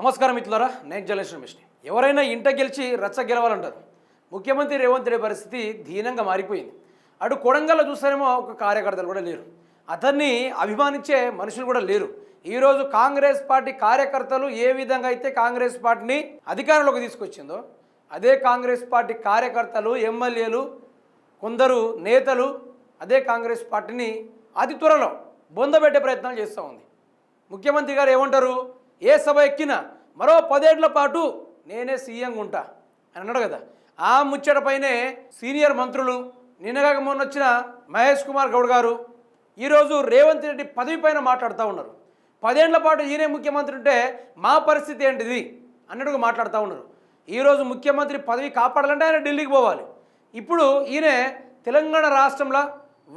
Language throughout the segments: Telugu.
నమస్కారం మిత్రులారా నేను జలేశ్వర మిష్ని ఎవరైనా ఇంట గెలిచి రచ్చ గెలవాలంటారు. ముఖ్యమంత్రి రేవంత్ రెడ్డి పరిస్థితి దీనంగా మారిపోయింది. అటు కొడంగల్లో చూస్తేనేమో ఒక కార్యకర్తలు కూడా లేరు. అతన్ని అభిమానించే మనుషులు కూడా లేరు. ఈరోజు కాంగ్రెస్ పార్టీ కార్యకర్తలు ఏ విధంగా అయితే కాంగ్రెస్ పార్టీని అధికారంలోకి తీసుకొచ్చిందో అదే కాంగ్రెస్ పార్టీ కార్యకర్తలు ఎమ్మెల్యేలు కొందరు నేతలు అదే కాంగ్రెస్ పార్టీని అతి త్వరలో బొందబెట్టే ప్రయత్నాలు చేస్తూ ఉంది. ముఖ్యమంత్రి గారు ఏమంటారు? ఏ సభ ఎక్కినా మరో పదేళ్ళ పాటు నేనే సీఎంగా ఉంటా అని అన్నాడు కదా. ఆ ముచ్చటపైనే సీనియర్ మంత్రులు నిన్నగాక మొన్న వచ్చిన మహేష్ కుమార్ గౌడ్ గారు ఈరోజు రేవంత్ రెడ్డి పదవి పైన మాట్లాడుతూ ఉన్నారు. పదేళ్ళ పాటు ఈయనే ముఖ్యమంత్రి ఉంటే మా పరిస్థితి ఏంటిది అన్నట్టుగా మాట్లాడుతూ ఉన్నారు. ఈరోజు ముఖ్యమంత్రి పదవి కాపాడాలంటే ఆయన ఢిల్లీకి పోవాలి. ఇప్పుడు ఈయన తెలంగాణ రాష్ట్రంలో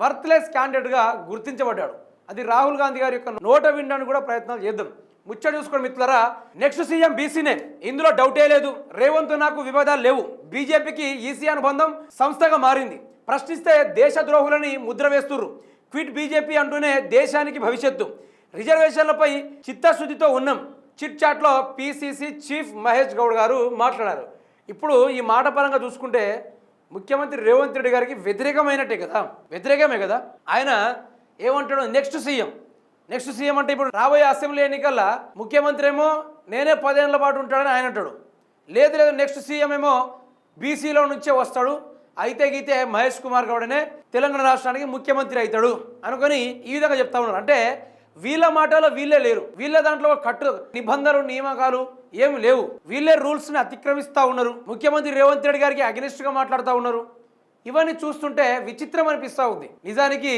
వర్త్లెస్ క్యాండిడేట్గా గుర్తించబడ్డాడు. అది రాహుల్ గాంధీ గారి యొక్క నోట వినడానికి కూడా ప్రయత్నాలు చేద్దాం. ముచ్చ చూసుకోండి మిత్రులరా. నెక్స్ట్ సీఎం బీసీనే. ఇందులో డౌటే లేదు. రేవంత్ నాకు వివాదాలు లేవు. బీజేపీకి ఈసీ అనుబంధం సంస్థగా మారింది. ప్రశ్నిస్తే దేశద్రోహులని ముద్ర వేస్తుర్రు. క్విట్ బీజేపీ అంటూనే దేశానికి భవిష్యత్తు. రిజర్వేషన్లపై చిత్తశుద్ధితో ఉన్నాం. చిట్ చాట్లో పీసీసీ చీఫ్ మహేష్ గౌడ్ గారు మాట్లాడారు. ఇప్పుడు ఈ మాట పరంగా చూసుకుంటే ముఖ్యమంత్రి రేవంత్ రెడ్డి గారికి వ్యతిరేకమైనట్టే కదా. వ్యతిరేకమే కదా. ఆయన ఏమంటాడు నెక్స్ట్ సీఎం. నెక్స్ట్ సీఎం అంటే ఇప్పుడు రాబోయే అసెంబ్లీ ఎన్నికల్లో ముఖ్యమంత్రి ఏమో నేనే పదేళ్ళ పాటు ఉంటాడని ఆయన అంటాడు. లేదు లేదు నెక్స్ట్ సీఎం ఏమో బీసీలో నుంచే వస్తాడు. అయితే గీతే మహేష్ కుమార్ గౌడనే తెలంగాణ రాష్ట్రానికి ముఖ్యమంత్రి అవుతాడు అనుకొని ఈ విధంగా చెప్తా ఉన్నారు. అంటే వీళ్ళ మాటలో వీళ్ళే లేరు. వీళ్ళ దాంట్లో కట్టు నిబంధనలు నియామకాలు ఏమి లేవు. వీళ్ళే రూల్స్ని అతిక్రమిస్తూ ఉన్నారు. ముఖ్యమంత్రి రేవంత్ రెడ్డి గారికి అగ్నిస్ట్గా మాట్లాడుతూ ఉన్నారు. ఇవన్నీ చూస్తుంటే విచిత్రం అనిపిస్తూ ఉంది. నిజానికి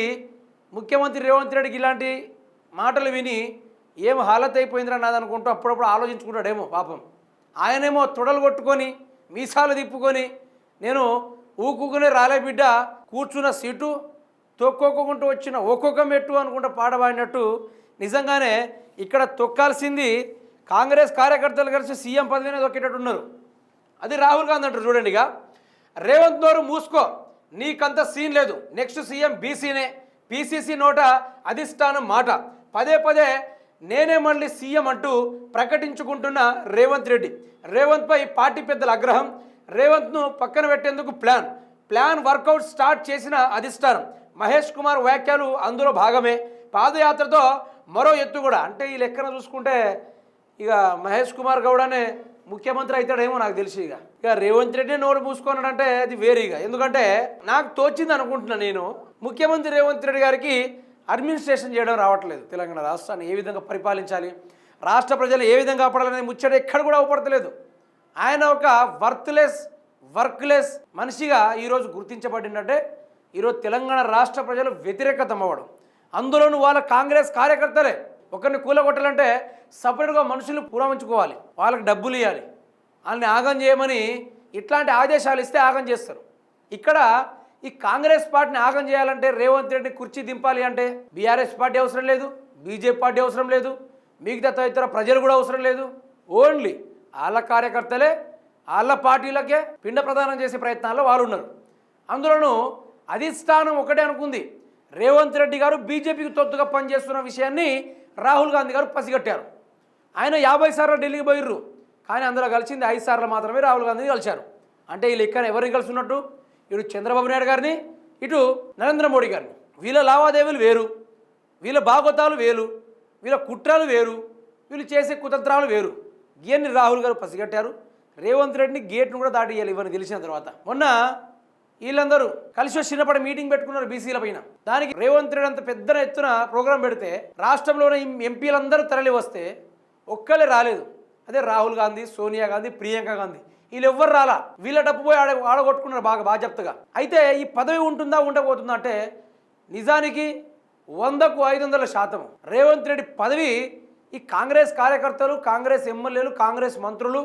ముఖ్యమంత్రి రేవంత్ రెడ్డికి ఇలాంటి మాటలు విని ఏం హాలత్ అయిపోయిందిరా నాది అనుకుంటూ అప్పుడప్పుడు ఆలోచించుకుంటాడేమో పాపం. ఆయనేమో తొడలు కొట్టుకొని మీసాలు తిప్పుకొని నేను ఊకుకునే రాలే బిడ్డ కూర్చున్న సీటు తొక్కోకుంటూ వచ్చిన ఒక్కొక్క మెట్టు అనుకుంటూ పాడబడినట్టు నిజంగానే ఇక్కడ తొక్కాల్సింది కాంగ్రెస్ కార్యకర్తలు కలిసి సీఎం పదవినే తొక్కేటట్టు ఉన్నారు అది రాహుల్ గాంధీ అంటారు చూడండి ఇక. రేవంత్ నోరు మూసుకో నీకంత సీన్ లేదు. నెక్స్ట్ సీఎం బీసీనే పీసీసీ నోట అధిష్టానం మాట. పదే పదే నేనే మళ్ళీ సీఎం అంటూ ప్రకటించుకుంటున్న రేవంత్ రెడ్డి. రేవంత్పై పార్టీ పెద్దల ఆగ్రహం రేవంత్ను పక్కన పెట్టేందుకు ప్లాన్. ప్లాన్ వర్కౌట్ స్టార్ట్ చేసిన అధిష్టానం. మహేష్ కుమార్ వ్యాఖ్యలు అందులో భాగమే. పాదయాత్రతో మరో ఎత్తు కూడా. అంటే ఈ లెక్కన చూసుకుంటే ఇక మహేష్ కుమార్ గౌడనే అనే ముఖ్యమంత్రి అవుతాడేమో నాకు తెలిసి ఇక. ఇక రేవంత్ రెడ్డి నోరు మూసుకున్నాడంటే అది వేరే ఇక. ఎందుకంటే నాకు తోచింది అనుకుంటున్నా నేను. ముఖ్యమంత్రి రేవంత్ రెడ్డి గారికి అడ్మినిస్ట్రేషన్ చేయడం రావట్లేదు. తెలంగాణ రాష్ట్రాన్ని ఏ విధంగా పరిపాలించాలి? రాష్ట్ర ప్రజలు ఏ విధంగా కాపాడాలనే ముచ్చట ఎక్కడ కూడా అవపడతలేదు. ఆయన ఒక వర్త్లెస్ వర్క్లెస్ మనిషిగా ఈరోజు గుర్తించబడినట్టే ఈరోజు తెలంగాణ రాష్ట్ర ప్రజలు వ్యతిరేకత అవ్వడం. అందులోనూ వాళ్ళ కాంగ్రెస్ కార్యకర్తలే ఒకరిని కూలగొట్టాలంటే సపరేట్గా మనుషులు పురమించుకోవాలి. వాళ్ళకి డబ్బులు ఇవ్వాలి వాళ్ళని ఆగం చేయమని ఇట్లాంటి ఆదేశాలు ఇస్తే ఆగం చేస్తారు. ఇక్కడ ఈ కాంగ్రెస్ పార్టీని ఆగం చేయాలంటే రేవంత్ రెడ్డి కుర్చీ దింపాలి అంటే బీఆర్ఎస్ పార్టీ అవసరం లేదు బీజేపీ పార్టీ అవసరం లేదు మిగతా తదితర ప్రజలు కూడా అవసరం లేదు. ఓన్లీ వాళ్ళ కార్యకర్తలే వాళ్ళ పార్టీలకే పిండ ప్రదానం చేసే ప్రయత్నాల్లో వాళ్ళు ఉన్నారు. అందులోనూ అధిష్టానం ఒకటే అనుకుంది రేవంత్ రెడ్డి గారు బీజేపీకి తొత్తుగా పనిచేస్తున్న విషయాన్ని రాహుల్ గాంధీ గారు పసిగట్టారు. ఆయన యాభై సార్లు ఢిల్లీకి పోయిర్రు కానీ అందులో కలిసింది ఐదు సార్లు మాత్రమే రాహుల్ గాంధీని కలిశారు. అంటే ఈ లెక్కన ఎవరిని కలిసి ఉన్నట్టు? ఇటు చంద్రబాబు నాయుడు గారిని ఇటు నరేంద్ర మోడీ గారిని. వీళ్ళ లావాదేవీలు వేరు వీళ్ళ బాగోతాలు వేరు వీళ్ళ కుట్రాలు వేరు వీళ్ళు చేసే కుతంత్రాలు వేరు. ఇవన్నీ రాహుల్ గారు పసిగట్టారు. రేవంత్ రెడ్డిని గేట్ను కూడా దాటియాలి ఇవన్నీ తెలిసిన తర్వాత. మొన్న వీళ్ళందరూ కలిసి వచ్చి చిన్నప్పటి మీటింగ్ పెట్టుకున్నారు బీసీల పైన. దానికి రేవంత్ రెడ్డి అంత పెద్ద ఎత్తున ప్రోగ్రాం పెడితే రాష్ట్రంలోని ఎంపీలందరూ తరలి వస్తే ఒక్కలే రాలేదు. అదే రాహుల్ గాంధీ సోనియా గాంధీ ప్రియాంక గాంధీ. వీళ్ళు ఎవ్వరు రాలా? వీళ్ళ డబ్బు పోయి ఆడ ఆడగొట్టుకున్నారు బాగా బాధ్యతగా అయితే ఈ పదవి ఉంటుందా ఉండబోతుందా అంటే నిజానికి వందకు ఐదు వందల శాతం. రేవంత్ రెడ్డి పదవి ఈ కాంగ్రెస్ కార్యకర్తలు కాంగ్రెస్ ఎమ్మెల్యేలు కాంగ్రెస్ మంత్రులు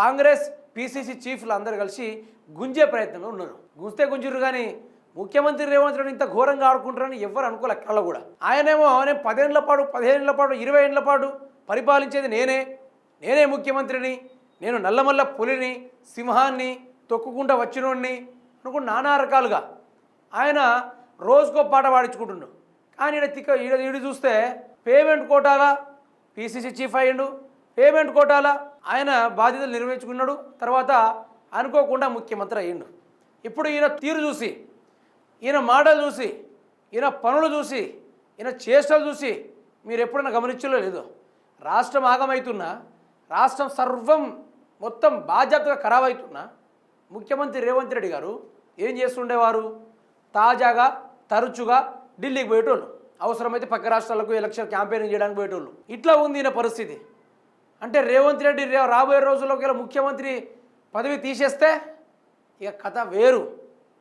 కాంగ్రెస్ పీసీసీ చీఫ్లు అందరు కలిసి గుంజే ప్రయత్నంలో ఉన్నారు. గుంజితే గుంజురు కానీ ముఖ్యమంత్రి రేవంత్ రెడ్డి ఇంత ఘోరంగా ఆడుకుంటారని ఎవరు అనుకోలే కళ్ళ కూడా. ఆయనేమో నేను పదేళ్ళ పాటు పదిహేనుల పాటు ఇరవై ఏళ్ళ పాటు పరిపాలించేది నేనే. నేనే ముఖ్యమంత్రిని. నేను నల్లమల్ల పులిని సింహాన్ని తొక్కుకుంటా వచ్చినోడిని అనుకుని నానా రకాలుగా ఆయన రోజుకో పాట పాడించుకుంటుండు. కానీ ఈడ తిక్క ఈడ ఈడు చూస్తే పేమెంట్ కోటాలా పీసీసీ చీఫ్ అయ్యిండు. పేమెంట్ కోటాల ఆయన బాధ్యతలు నిర్వహించుకున్నాడు తర్వాత అనుకోకుండా ముఖ్యమంత్రి అయ్యిండు. ఇప్పుడు ఈయన తీరు చూసి ఈయన మాటలు చూసి ఈయన పనులు చూసి ఈయన చేష్టలు చూసి మీరు ఎప్పుడైనా గమనించలో లేదో రాష్ట్రం ఆగమవుతున్నా రాష్ట్రం సర్వం మొత్తం బాధ్యతగా ఖరాబ్ అవుతున్నా ముఖ్యమంత్రి రేవంత్ రెడ్డి గారు ఏం చేస్తుండేవారు? తాజాగా తరచుగా ఢిల్లీకి పోయేటోళ్ళు. అవసరమైతే పక్క రాష్ట్రాలకు ఎలక్షన్ క్యాంపెయినింగ్ చేయడానికి పోయేటోళ్ళు. ఇట్లా ఉంది ఈయన పరిస్థితి. అంటే రేవంత్ రెడ్డి రే- రాబోయే రోజుల్లో ఒకవేళ ముఖ్యమంత్రి పదవి తీసేస్తే ఇక కథ వేరు.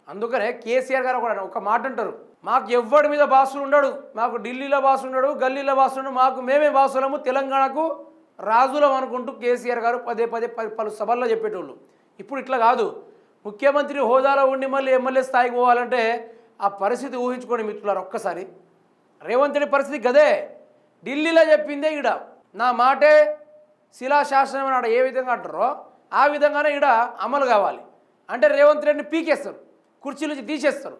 అందుకనే కేసీఆర్ గారు కూడా ఒక మాట అంటారు. మాకు ఎవ్వడి మీద బాసులు ఉండడు మాకు ఢిల్లీలో బాసు ఉండడు గల్లీలో బాసు ఉండడు మాకు మేమే బాసులము తెలంగాణకు రాజులం అనుకుంటూ కేసీఆర్ గారు పదే పదే ప- పలు సభల్లో చెప్పేటోళ్ళు. ఇప్పుడు ఇట్లా కాదు. ముఖ్యమంత్రి హోదాలో ఉండి మళ్ళీ ఎమ్మెల్యే స్థాయికి పోవాలంటే ఆ పరిస్థితి ఊహించుకోండి మిత్రులారు ఒక్కసారి. రేవంత్ రెడ్డి పరిస్థితి గదే. ఢిల్లీలో చెప్పిందే ఈడ. నా మాటే శిలాశాసనం అని ఆడ ఏ విధంగా అంటారో ఆ విధంగానే ఈడ అమలు కావాలి. అంటే రేవంత్ రెడ్డిని పీకేస్తారు. కుర్చీ నుంచి తీసేస్తారు.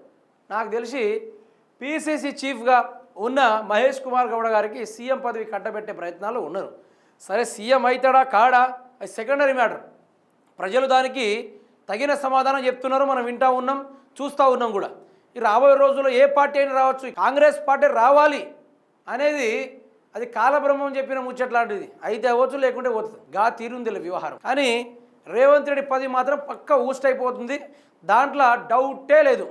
నాకు తెలిసి పీసీసీ చీఫ్గా ఉన్న మహేష్ కుమార్ గౌడ గారికి సీఎం పదవి కట్టబెట్టే ప్రయత్నాలు ఉన్నారు. సరే సీఎం అవుతాడా కాడా? అది సెకండరీ మ్యాటర్ ప్రజలు దానికి తగిన సమాధానం చెప్తున్నారు మనం వింటా ఉన్నాం చూస్తూ ఉన్నాం కూడా. ఈ రాబోయే రోజుల్లో ఏ పార్టీ అయినా రావచ్చు కాంగ్రెస్ పార్టీ రావాలి అనేది అది కాలబ్రహ్మం చెప్పిన ముచ్చట్లాంటిది అయితే అవ్వచ్చు లేకుంటే పోతుంది గా తీరుంది వ్యవహారం. కానీ రేవంత్ రెడ్డి పది మాత్రం పక్క ఊస్ట్ అయిపోతుంది. దాంట్లో డౌటే లేదు.